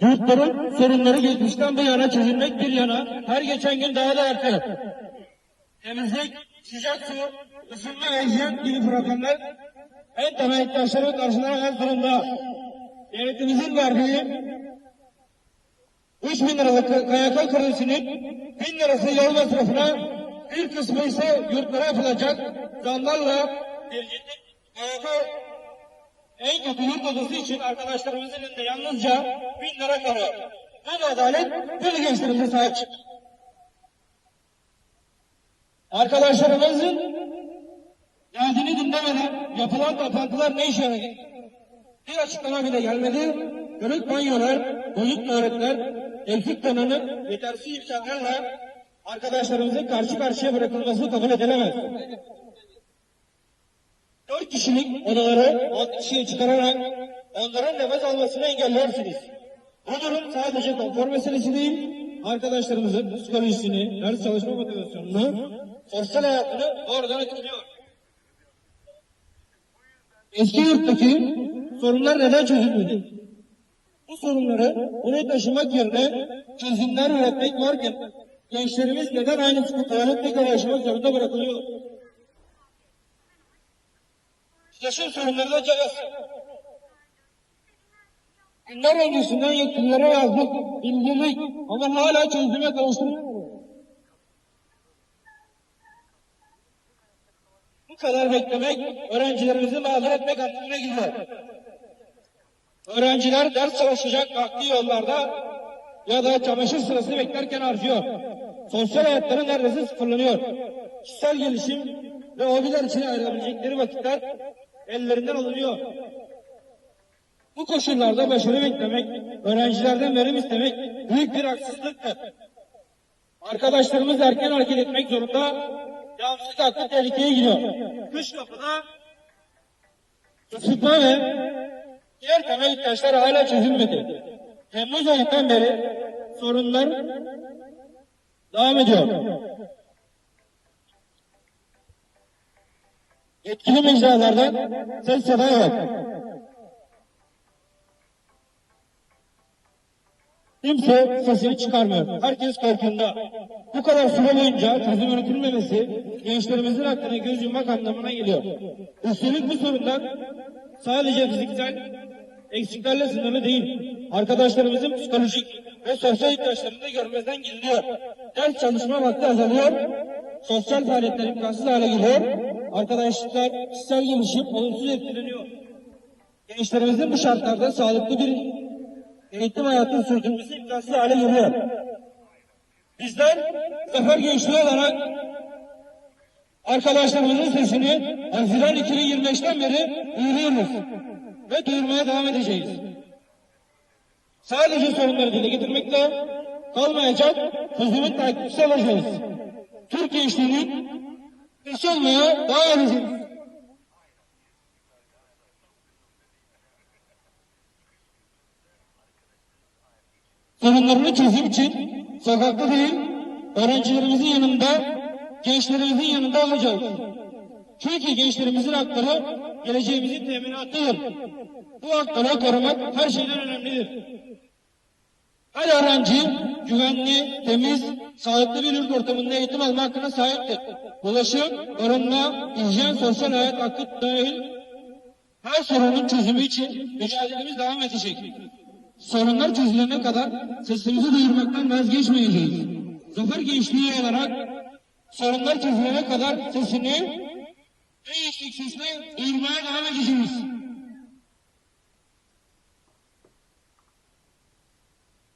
Yurtların sorunları geçmişten bu yana çözülmek bir yana her geçen gün daha da artar. Temizlik, sıcak su, ısınma ve hijyen gibi problemler en temel ihtiyaçları karşılanamaz durumda. Devletimizin verdiği 3 bin liralık KYK kredisinin 1000 lirası yol masrafına bir kısmı ise yurtlara yapılacak zamlarla devletin KYK en kötü yurt odası için arkadaşlarımızın elinde yalnızca 1000 lira kalıyor. Da adalet, da gençlerimize sahip çık. Arkadaşlarımızın derdini dinlemeden yapılan toplantılar ne işe yaradı? Bir açıklama bile gelmedi. Kırık banyolar, bozuk tuvaletler, eksik donanım, yetersiz imkanlarla arkadaşlarımızın karşı karşıya bırakılması kabul edilemez. Dört kişilik odaları on kişiye çıkararak onların nefes almasını engellersiniz. Bu durum sadece konfor meselesi değil, arkadaşlarımızın psikolojisini, ders çalışma motivasyonunu, sosyal hayatını doğrudan etkiliyor. Eski yurttaki sorunlar neden çözülmedi? Bu sorunları buraya taşımak yerine çözümler üretmek varken gençlerimiz neden aynı sıkıntıları tekrar yaşamak zorunda bırakılıyor? Yaşam sorunları da cevap. Günler öncesinden yetkililere yazdık, bildirdik ama hala çözüme kavuşturmuyor. Bu kadar beklemek öğrencilerimizi mağdur etmek anlamına geliyor. Öğrenciler ders çalışacak vakti yollarda ya da çamaşır sırası beklerken harcıyor. Sosyal hayatları neredeyse sıfırlanıyor. Kişisel gelişim ve hobiler için ayrılabilecekleri vakitler ellerinden alınıyor. Bu koşullarda başarı beklemek, öğrencilerden verim istemek büyük bir haksızlıktır. Arkadaşlarımız erken hareket etmek zorunda, devamsızlık hakkı tehlikeye giriyor. Kış kapıda ısıtma ve diğer temel ihtiyaçlar hala çözülmedi. Temmuz ayından beri sorunlar devam ediyor. Yetkili mecralardan ses seda yok. Kimse sesini çıkarmıyor. Herkes korkunda. Bu kadar süre boyunca çözüm üretilmemesi gençlerimizin hakkına göz yummak anlamına geliyor. Üstelik bu sorunlar sadece fiziksel eksiklerle sınırlı değil. Arkadaşlarımızın psikolojik ve sosyal ihtiyaçlarını da görmezden geliniyor. Ders çalışma vakti azalıyor. Sosyal faaliyetler imkansız hale geliyor. Arkadaşlıklar, kişisel gelişim olumsuz etkileniyor. Gençlerimizin bu şartlarda sağlıklı bir eğitim hayatını sürdürmesi imkansız hale geliyor. Bizler Zafer Gençliği olarak arkadaşlarımızın sesini Haziran 2025'ten beri duyuruyoruz ve duyurmaya devam edeceğiz. Sadece sorunları dile getirmekle kalmayacak, çözümün takipçisi olacağız. Türk gençliğinin olmaya devam edeceğiz. sorunlarını çözüm için sokakta değil, öğrencilerimizin yanında, gençlerimizin yanında olacağız. Çünkü gençlerimizin hakları geleceğimizin teminatıdır. Bu hakları korumak her şeyden önemlidir. Her öğrenci güvenli, temiz, sağlıklı bir yurt ortamında eğitim alma hakkına sahiptir. Ulaşım, barınma, hijyen, sosyal hayat hakkı dahil her sorunun çözümü için mücadelemiz devam edecek. Sorunlar çözülene kadar sesimizi duyurmaktan vazgeçmeyeceğiz. Zafer gençliği olarak sorunlar çözülene kadar sesini en yüksek sesle duyurmaya devam edeceğiz.